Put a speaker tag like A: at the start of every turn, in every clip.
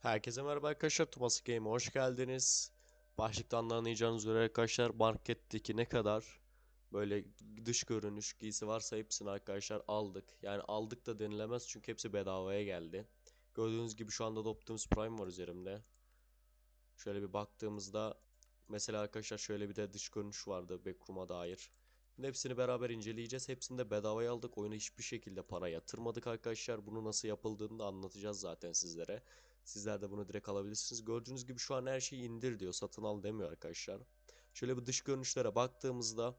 A: Herkese merhaba arkadaşlar. Tuması Game'e hoş geldiniz. Başlıktan da anlayacağınız üzere arkadaşlar marketteki ne kadar böyle dış görünüş giysi varsa hepsini arkadaşlar aldık. Yani aldık da denilemez çünkü hepsi bedavaya geldi. Gördüğünüz gibi şu anda da Optimus Prime var üzerimde. Şöyle bir baktığımızda mesela arkadaşlar şöyle bir de dış görünüş vardı Backroom'a dair. Şimdi hepsini beraber inceleyeceğiz. Hepsini de bedavaya aldık. Oyuna hiçbir şekilde para yatırmadık arkadaşlar. Bunu nasıl yapıldığını da anlatacağız zaten sizlere. Sizler de bunu direkt alabilirsiniz. Gördüğünüz gibi şu an her şeyi indir diyor. Satın al demiyor arkadaşlar. Şöyle bir dış görünüşlere baktığımızda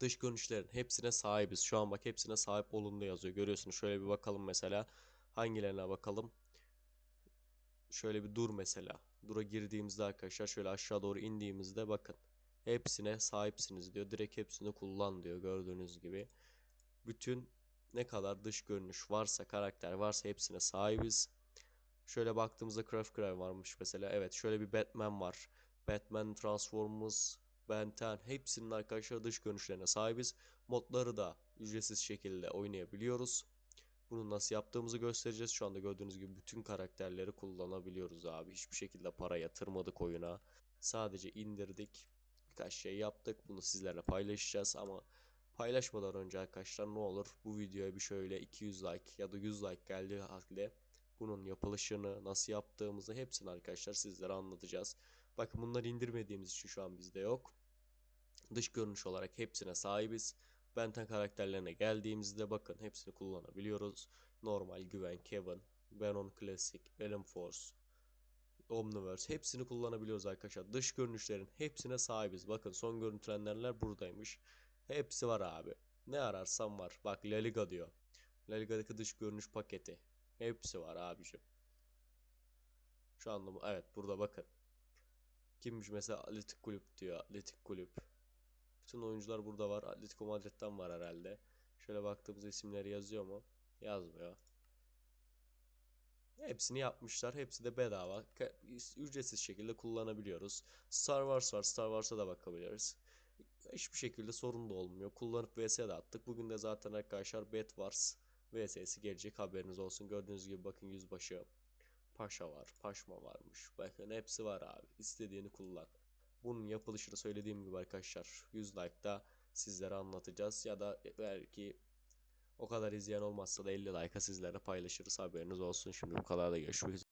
A: dış görünüşlerin hepsine sahibiz. Şu an bak hepsine sahip olundu yazıyor. Görüyorsunuz. Şöyle bir bakalım mesela. Hangilerine bakalım. Şöyle bir dur mesela. Dura girdiğimizde arkadaşlar şöyle aşağı doğru indiğimizde bakın. Hepsine sahipsiniz diyor. Direkt hepsini kullan diyor. Gördüğünüz gibi. Bütün ne kadar dış görünüş varsa, karakter varsa hepsine sahibiz. Şöyle baktığımızda Craft Cry varmış mesela. Evet şöyle bir Batman var. Batman, Transformers, Ben 10 hepsinin arkadaşlar dış görünüşlerine sahibiz. Modları da ücretsiz şekilde oynayabiliyoruz. Bunu nasıl yaptığımızı göstereceğiz. Şu anda gördüğünüz gibi bütün karakterleri kullanabiliyoruz abi. Hiçbir şekilde para yatırmadık oyuna. Sadece indirdik. Birkaç şey yaptık. Bunu sizlerle paylaşacağız ama paylaşmadan önce arkadaşlar ne olur bu videoya bir şöyle 200 like ya da 100 like geldiği halde bunun yapılışını, nasıl yaptığımızı hepsini arkadaşlar sizlere anlatacağız. Bakın bunları indirmediğimiz için şu an bizde yok. Dış görünüş olarak hepsine sahibiz. Benten karakterlerine geldiğimizde bakın hepsini kullanabiliyoruz. Normal, Güven, Kevin, Venom Classic, Venom Force, Omniverse hepsini kullanabiliyoruz arkadaşlar. Dış görünüşlerin hepsine sahibiz. Bakın son görüntülenenler buradaymış. Hepsi var abi. Ne ararsam var. Bak La Liga diyor. La Liga'daki dış görünüş paketi. Hepsi var abicim. Şu anda mı? Evet burada bakın. Kimmiş mesela Atletik Kulüp diyor. Atletik Kulüp. Bütün oyuncular burada var. Atletico Madrid'den var herhalde. Şöyle baktığımızda isimleri yazıyor mu? Yazmıyor. Hepsini yapmışlar. Hepsi de bedava. Ücretsiz şekilde kullanabiliyoruz. Star Wars var. Star Wars'a da bakabiliriz. Hiçbir şekilde sorun da olmuyor. Kullanıp vs de attık. Bugün de zaten arkadaşlar Bed Wars VS'si gelecek haberiniz olsun. Gördüğünüz gibi bakın yüzbaşı paşa var, paşma varmış. Bakın hepsi var abi. İstediğini kullan. Bunun yapılışını söylediğim gibi arkadaşlar 100 like'da sizlere anlatacağız ya da belki o kadar izleyen olmazsa da 50 like'a sizlere paylaşırız haberiniz olsun. Şimdi bu kadar da görüşmek üzere.